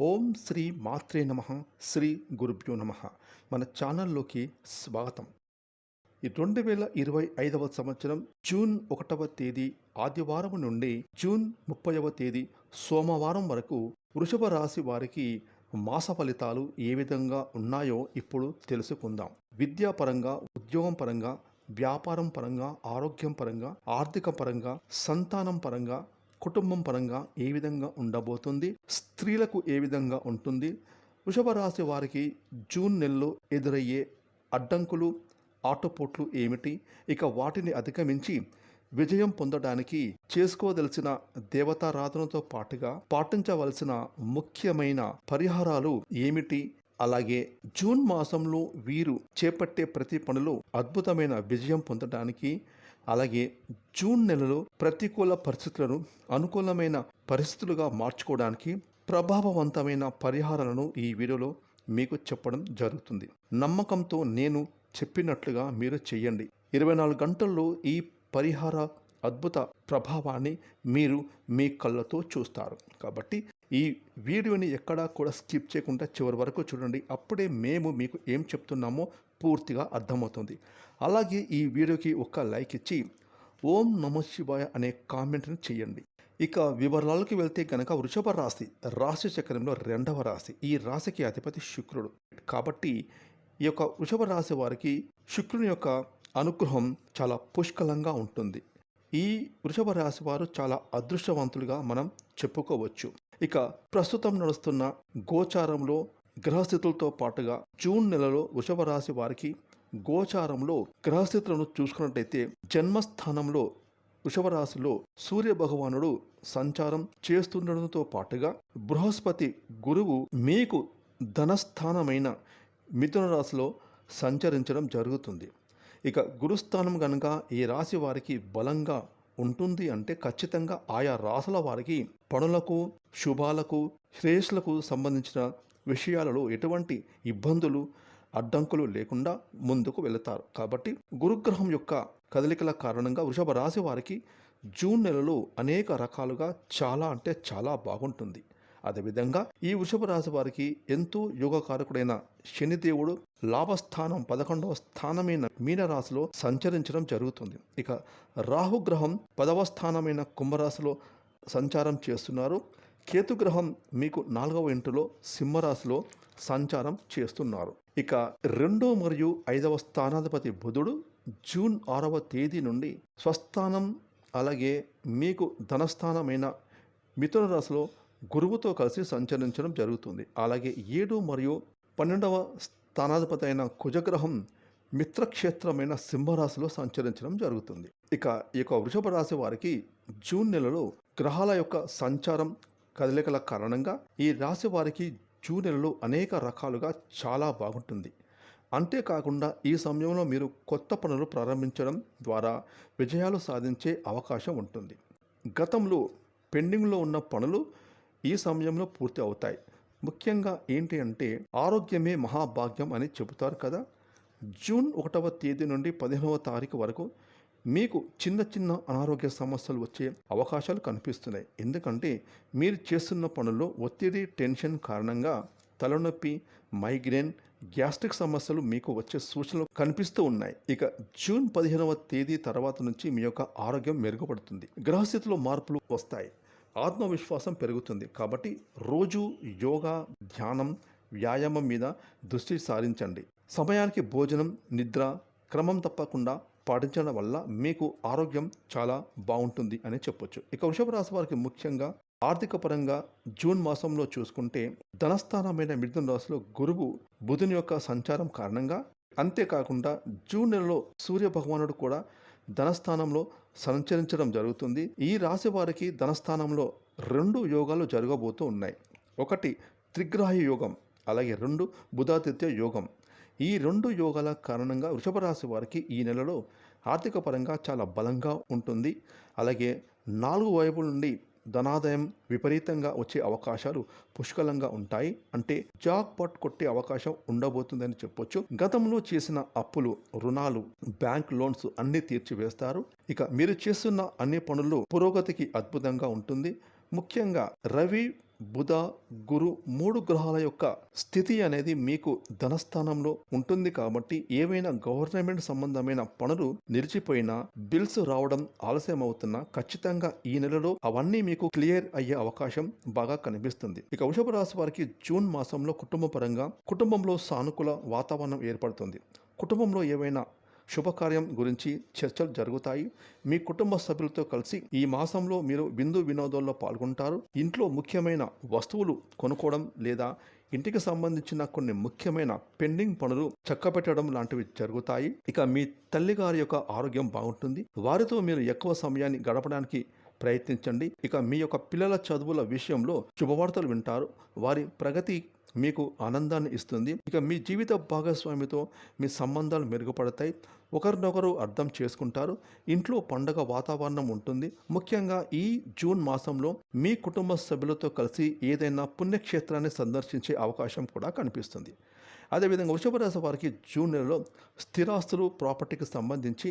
ఓం శ్రీ మాత్రే నమ శ్రీ గురుభ్యో నమ. మన ఛానల్లోకి స్వాగతం. ఈ రెండు వేల ఇరవై ఐదవ సంవత్సరం జూన్ ఒకటవ తేదీ ఆదివారం నుండి జూన్ ముప్పైవ తేదీ సోమవారం వరకు వృషభ రాశి వారికి మాస ఫలితాలు ఏ విధంగా ఉన్నాయో ఇప్పుడు తెలుసుకుందాం. విద్యాపరంగా ఉద్యోగం పరంగా వ్యాపారం పరంగా ఆరోగ్యం పరంగా ఆర్థిక పరంగా సంతానం పరంగా కుటుంబం పరంగా ఏ విధంగా ఉండబోతుంది? స్త్రీలకు ఏ విధంగా ఉంటుంది? వృషభ రాశి వారికి జూన్ నెలలో ఎదురయ్యే అడ్డంకులు ఆటపోట్లు ఏమిటి? ఇక వాటిని అధిగమించి విజయం పొందడానికి చేసుకోదలసిన దేవతారాధనతో పాటుగా పాటించవలసిన ముఖ్యమైన పరిహారాలు ఏమిటి? అలాగే జూన్ మాసంలో వీరు చేపట్టే ప్రతి పనిలో అద్భుతమైన విజయం పొందడానికి అలాగే జూన్ నెలలో ప్రతికూల పరిస్థితులను అనుకూలమైన పరిస్థితులుగా మార్చుకోవడానికి ప్రభావవంతమైన పరిహారాలను ఈ వీడియోలో మీకు చెప్పడం జరుగుతుంది. నమ్మకంతో నేను చెప్పినట్లుగా మీరు చేయండి ఇరవై నాలుగు గంటల్లో ఈ పరిహార అద్భుత ప్రభావాన్ని మీరు మీ కళ్ళతో చూస్తారు. కాబట్టి ఈ వీడియోని ఎక్కడా కూడా స్కిప్ చేయకుండా చివరి వరకు చూడండి. అప్పుడే మేము మీకు ఏం చెప్తున్నామో పూర్తిగా అర్థమవుతుంది. అలాగే ఈ వీడియోకి ఒక లైక్ ఇచ్చి ఓం నమ శివాయ అనే కామెంట్ని చేయండి. ఇక వివరాలకు వెళ్తే కనుక వృషభ రాశి రాశి చక్రంలో రెండవ రాశి ఈ రాశికి అధిపతి శుక్రుడు. కాబట్టి ఈ యొక్క వృషభ రాశి వారికి శుక్రుని యొక్క అనుగ్రహం చాలా పుష్కలంగా ఉంటుంది. ఈ వృషభ రాశి వారు చాలా అదృష్టవంతులుగా మనం చెప్పుకోవచ్చు. ఇక ప్రస్తుతం నడుస్తున్న గోచారంలో గ్రహస్థితులతో పాటుగా జూన్ నెలలో వృషభ రాశి వారికి గోచారంలో గ్రహస్థితులను చూసుకున్నట్టయితే జన్మస్థానంలో వృషభ రాశిలో సూర్య భగవానుడు సంచారం చేస్తుండడంతో పాటుగా బృహస్పతి గురువు మీకు ధనస్థానమైన మిథున రాశిలో సంచరించడం జరుగుతుంది. ఇక గురుస్థానం కనుక ఈ రాశి వారికి బలంగా ఉంటుంది అంటే ఖచ్చితంగా ఆయా రాసుల వారికి పనులకు శుభాలకు శ్రేయస్సులకు సంబంధించిన విషయాలలో ఎటువంటి ఇబ్బందులు అడ్డంకులు లేకుండా ముందుకు వెళతారు. కాబట్టి గురుగ్రహం యొక్క కదలికల కారణంగా వృషభ రాశి వారికి జూన్ నెలలో అనేక రకాలుగా చాలా అంటే చాలా బాగుంటుంది. అదేవిధంగా ఈ వృషభ రాశి వారికి ఎంతో యోగకారకుడైన శనిదేవుడు లాభస్థానం పదకొండవ స్థానమైన మీనరాశిలో సంచరించడం జరుగుతుంది. ఇక రాహుగ్రహం పదవ స్థానమైన కుంభరాశిలో సంచారం చేస్తున్నారు. కేతుగ్రహం మీకు నాలుగవ ఇంటిలో సింహరాశిలో సంచారం చేస్తున్నారు. ఇక రెండో మరియు ఐదవ స్థానాధిపతి బుధుడు జూన్ ఆరవ తేదీ నుండి స్వస్థానం అలాగే మీకు ధనస్థానమైన మిథున రాశిలో గురువుతో కలిసి సంచరించడం జరుగుతుంది. అలాగే ఏడు మరియు పన్నెండవ స్థానాధిపతి అయిన కుజగ్రహం మిత్రక్షేత్రమైన సింహరాశిలో సంచరించడం జరుగుతుంది. ఇక ఈ యొక్క వృషభ రాశి వారికి జూన్ నెలలో గ్రహాల యొక్క సంచారం కదలికల కారణంగా ఈ రాశి వారికి జూన్ నెలలో అనేక రకాలుగా చాలా బాగుంటుంది. అంతేకాకుండా ఈ సమయంలో మీరు కొత్త పనులు ప్రారంభించడం ద్వారా విజయాలు సాధించే అవకాశం ఉంటుంది. గతంలో పెండింగ్లో ఉన్న పనులు ఈ సమయంలో పూర్తి అవుతాయి. ముఖ్యంగా ఏంటి అంటే ఆరోగ్యమే మహాభాగ్యం అని చెబుతారు కదా. జూన్ ఒకటవ తేదీ నుండి పదిహేనవ తారీఖు వరకు మీకు చిన్న చిన్న అనారోగ్య సమస్యలు వచ్చే అవకాశాలు కనిపిస్తున్నాయి. ఎందుకంటే మీరు చేస్తున్న పనుల్లో ఒత్తిడి టెన్షన్ కారణంగా తలనొప్పి మైగ్రేన్ గ్యాస్ట్రిక్ సమస్యలు మీకు వచ్చే సూచనలు కనిపిస్తూ ఉన్నాయి. ఇక జూన్ పదిహేనవ తేదీ తర్వాత నుంచి మీ యొక్క ఆరోగ్యం మెరుగుపడుతుంది. గ్రహస్థితిలో మార్పులు వస్తాయి. ఆత్మవిశ్వాసం పెరుగుతుంది. కాబట్టి రోజు యోగా ధ్యానం వ్యాయామం మీద దృష్టి సారించండి. సమయానికి భోజనం నిద్ర క్రమం తప్పకుండా పాటించడం వల్ల మీకు ఆరోగ్యం చాలా బాగుంటుంది అని చెప్పొచ్చు. ఇక వృషభ రాశి వారికి ముఖ్యంగా ఆర్థిక పరంగా జూన్ మాసంలో చూసుకుంటే ధనస్థానమైన మిథున రాశిలో గురువు బుధుని యొక్క సంచారం కారణంగా అంతేకాకుండా జూన్ నెలలో సూర్య భగవానుడు కూడా ధనస్థానంలో సంచరించడం జరుగుతుంది. ఈ రాశి వారికి ధనస్థానంలో రెండు యోగాలు జరగబోతూ ఉన్నాయి. ఒకటి త్రిగ్రాహి యోగం అలాగే రెండు బుధాదిత్య యోగం. ఈ రెండు యోగాల కారణంగా వృషభ రాశి వారికి ఈ నెలలో ఆర్థిక పరంగా చాలా బలంగా ఉంటుంది. అలాగే నాలుగు వైపుల నుండి ధనాదాయం విపరీతంగా వచ్చే అవకాశాలు పుష్కలంగా ఉంటాయి. అంటే జాక్ పట్ కొట్టే అవకాశం ఉండబోతుందని చెప్పొచ్చు. గతంలో చేసిన అప్పులు రుణాలు బ్యాంక్ లోన్స్ అన్ని తీర్చివేస్తారు. ఇక మీరు చేస్తున్న అన్ని పనులు పురోగతికి అద్భుతంగా ఉంటుంది. ముఖ్యంగా రవి బుధ గురు మూడు గ్రహాల యొక్క స్థితి అనేది మీకు ధనస్థానంలో ఉంటుంది కాబట్టి ఏవైనా గవర్నమెంట్ సంబంధమైన పనులు నిలిచిపోయినా బిల్స్ రావడం ఆలస్యం అవుతున్నా ఖచ్చితంగా ఈ నెలలో అవన్నీ మీకు క్లియర్ అయ్యే అవకాశం బాగా కనిపిస్తుంది. ఇక వృషభ రాశి వారికి జూన్ మాసంలో కుటుంబ పరంగా కుటుంబంలో సానుకూల వాతావరణం ఏర్పడుతుంది. కుటుంబంలో ఏవైనా శుభకార్యం గురించి చర్చలు జరుగుతాయి. మీ కుటుంబ సభ్యులతో కలిసి ఈ మాసంలో మీరు విందు వినోదాల్లో పాల్గొంటారు. ఇంట్లో ముఖ్యమైన వస్తువులు కొనుక్కోవడం లేదా ఇంటికి సంబంధించిన కొన్ని ముఖ్యమైన పెండింగ్ పనులు చక్కబెట్టడం లాంటివి జరుగుతాయి. ఇక మీ తల్లిగారి యొక్క ఆరోగ్యం బాగుంటుంది. వారితో మీరు ఎక్కువ సమయాన్ని గడపడానికి ప్రయత్నించండి. ఇక మీ యొక్క పిల్లల చదువుల విషయంలో శుభవార్తలు వింటారు. వారి ప్రగతి మీకు ఆనందాన్ని ఇస్తుంది. ఇక మీ జీవిత భాగస్వామితో మీ సంబంధాలు మెరుగుపడతాయి. ఒకరినొకరు అర్థం చేసుకుంటారు. ఇంట్లో పండగ వాతావరణం ఉంటుంది. ముఖ్యంగా ఈ జూన్ మాసంలో మీ కుటుంబ సభ్యులతో కలిసి ఏదైనా పుణ్యక్షేత్రాన్ని సందర్శించే అవకాశం కూడా కనిపిస్తుంది. అదేవిధంగా వృషభరాశి వారికి జూన్ నెలలో స్థిరాస్తులు ప్రాపర్టీకి సంబంధించి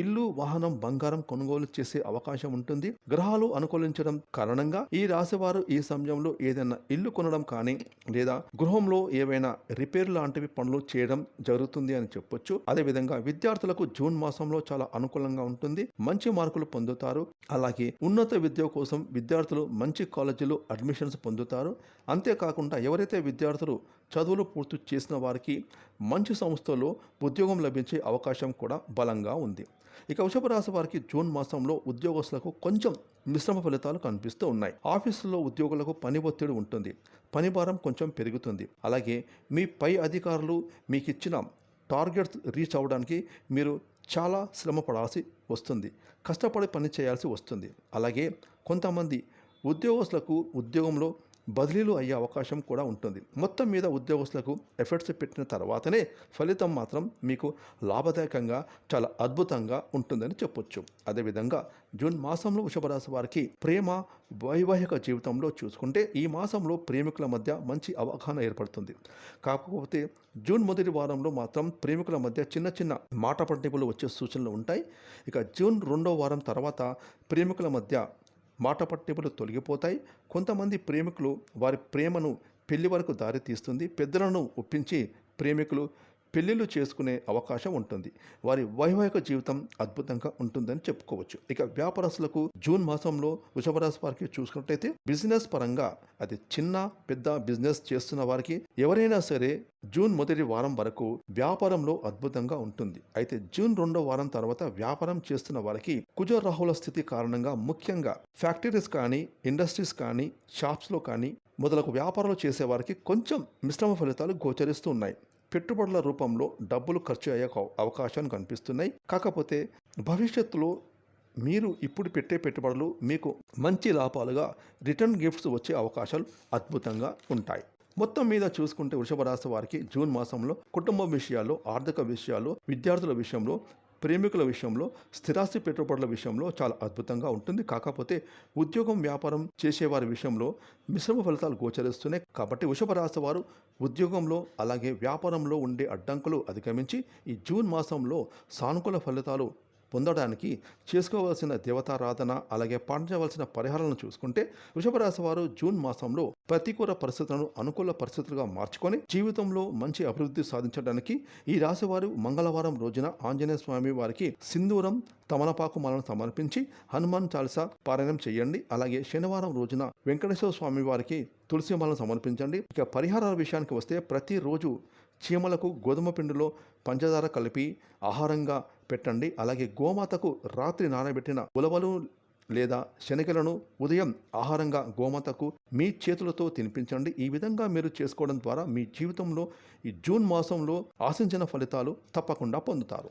ఇల్లు వాహనం బంగారం కొనుగోలు చేసే అవకాశం ఉంటుంది. గ్రహాలు అనుకూలించడం కారణంగా ఈ రాశి వారు ఈ సమయంలో ఏదైనా ఇల్లు కొనడం కానీ లేదా గృహంలో ఏవైనా రిపేర్ లాంటివి పనులు చేయడం జరుగుతుంది అని చెప్పొచ్చు. అదేవిధంగా విద్యార్థులకు జూన్ మాసంలో చాలా అనుకూలంగా ఉంటుంది. మంచి మార్కులు పొందుతారు. అలాగే ఉన్నత విద్య కోసం విద్యార్థులు మంచి కాలేజీలో అడ్మిషన్స్ పొందుతారు. అంతేకాకుండా ఎవరైతే విద్యార్థులు చదువులు పూర్తి చేసిన వారికి మంచి సంస్థల్లో ఉద్యోగం లభించే అవకాశం కూడా బలంగా ఉంది. ఇక వృషభ రాశి వారికి జూన్ మాసంలో ఉద్యోగస్తులకు కొంచెం మిశ్రమ ఫలితాలు కనిపిస్తూ ఉన్నాయి. ఆఫీసులో ఉద్యోగులకు పని ఒత్తిడి ఉంటుంది. పని భారం కొంచెం పెరుగుతుంది. అలాగే మీ పై అధికారులు మీకు ఇచ్చిన టార్గెట్స్ రీచ్ అవ్వడానికి మీరు చాలా శ్రమ పడాల్సి వస్తుంది. కష్టపడి పని చేయాల్సి వస్తుంది. అలాగే కొంతమంది ఉద్యోగస్తులకు ఉద్యోగంలో బదిలీలు అయ్యే అవకాశం కూడా ఉంటుంది. మొత్తం మీద ఉద్యోగస్తులకు ఎఫర్ట్స్ పెట్టిన తర్వాతనే ఫలితం మాత్రం మీకు లాభదాయకంగా చాలా అద్భుతంగా ఉంటుందని చెప్పొచ్చు. అదేవిధంగా జూన్ మాసంలో వృషభరాశి వారికి ప్రేమ వైవాహిక జీవితంలో చూసుకుంటే ఈ మాసంలో ప్రేమికుల మధ్య మంచి అవగాహన ఏర్పడుతుంది. కాకపోతే జూన్ మొదటి వారంలో మాత్రం ప్రేమికుల మధ్య చిన్న చిన్న మాట పట్టింపులు వచ్చే సూచనలు ఉంటాయి. ఇక జూన్ రెండో వారం తర్వాత ప్రేమికుల మధ్య మాట పట్టింపులు తొలగిపోతాయి. కొంతమంది ప్రేమికులు వారి ప్రేమను పెళ్ళి వరకు దారి తీస్తుంది పెద్దలను ఒప్పించి ప్రేమికులు పెళ్ళిళ్ళు చేసుకునే అవకాశం ఉంటుంది. వారి వైవాహిక జీవితం అద్భుతంగా ఉంటుందని చెప్పుకోవచ్చు. ఇక వ్యాపారస్తులకు జూన్ మాసంలో వృషభరాశి వారికి చూసుకున్నట్టయితే బిజినెస్ పరంగా అది చిన్న పెద్ద బిజినెస్ చేస్తున్న వారికి ఎవరైనా సరే జూన్ మొదటి వారం వరకు వ్యాపారంలో అద్భుతంగా ఉంటుంది. అయితే జూన్ రెండో వారం తర్వాత వ్యాపారం చేస్తున్న వారికి కుజ రాహుల స్థితి కారణంగా ముఖ్యంగా ఫ్యాక్టరీస్ కానీ ఇండస్ట్రీస్ కానీ షాప్స్లో కానీ మొదలగు వ్యాపారాలు చేసేవారికి కొంచెం మిశ్రమ ఫలితాలు గోచరిస్తూ ఉన్నాయి. పెట్టుబడుల రూపంలో డబ్బులు ఖర్చు అయ్యే అవకాశాలు కనిపిస్తున్నాయి. కాకపోతే భవిష్యత్తులో మీరు ఇప్పుడు పెట్టే పెట్టుబడులు మీకు మంచి లాభాలుగా రిటర్న్ గిఫ్ట్స్ వచ్చే అవకాశాలు అద్భుతంగా ఉంటాయి. మొత్తం మీద చూసుకుంటే వృషభ రాశి వారికి జూన్ మాసంలో కుటుంబ విషయాల్లో ఆర్థిక విషయాల్లో విద్యార్థుల విషయంలో ప్రేమికుల విషయంలో స్థిరాస్తి పెట్టుబడుల విషయంలో చాలా అద్భుతంగా ఉంటుంది. కాకపోతే ఉద్యోగం వ్యాపారం చేసేవారి విషయంలో మిశ్రమ ఫలితాలు గోచరిస్తున్నాయి. కాబట్టి వృషభ రాశి వారు ఉద్యోగంలో అలాగే వ్యాపారంలో ఉండే అడ్డంకులు అధిగమించి ఈ జూన్ మాసంలో సానుకూల ఫలితాలు పొందడానికి చేసుకోవాల్సిన దేవతారాధన అలాగే పాటించవలసిన పరిహారాలను చూసుకుంటే వృషభ రాశి వారు జూన్ మాసంలో ప్రతికూల పరిస్థితులను అనుకూల పరిస్థితులుగా మార్చుకొని జీవితంలో మంచి అభివృద్ధి సాధించడానికి ఈ రాశి వారు మంగళవారం రోజున ఆంజనేయ స్వామి వారికి సింధూరం తమలపాకు మాలను సమర్పించి హనుమాన్ చాలీసా పారాయణం చేయండి. అలాగే శనివారం రోజున వెంకటేశ్వర స్వామి వారికి తులసి మాలను సమర్పించండి. ఇక పరిహారాల విషయానికి వస్తే ప్రతిరోజు చీమలకు గోధుమ పిండిలో పంచదార కలిపి ఆహారంగా పెట్టండి. అలాగే గోమాతకు రాత్రి నానబెట్టిన ఉలవలు లేదా శనగలను ఉదయం ఆహారంగా గోమాతకు మీ చేతులతో తినిపించండి. ఈ విధంగా మీరు చేసుకోవడం ద్వారా మీ జీవితంలో ఈ జూన్ మాసంలో ఆశించిన ఫలితాలు తప్పకుండా పొందుతారు.